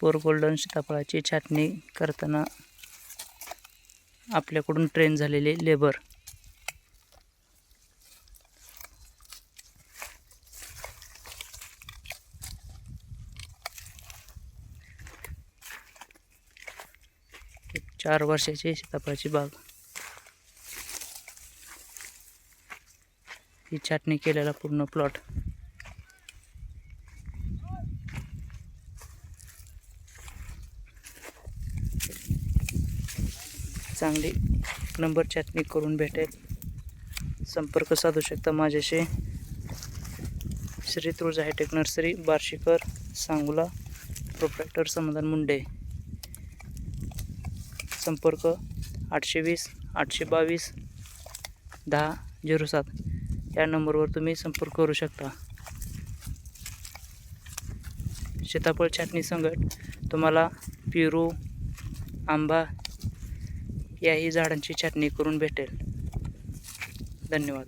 पोर गोल्डन सीताफळाची छाटणी करताना आपल्याकडून ट्रेन झालेले लेबर चार वर्षाची सीताफळाची बाग. ही छाटणी केलेला पूर्ण प्लॉट चांगली नंबर चटणी करून भेटेल. संपर्क साधू शकता माझ्याशी. Shri Tulja hi tech nursery Barshikar सांगुला proprietor Samadhan Munde. संपर्क आठशे वीस आठशे बावीस दहा झिरो सात. या नंबरवर तुम्ही संपर्क करू शकता. सीताफळ छाटणी संगट तुम्हाला पेरू आंबा याही झाडांची छाटणी करून भेटेल. धन्यवाद.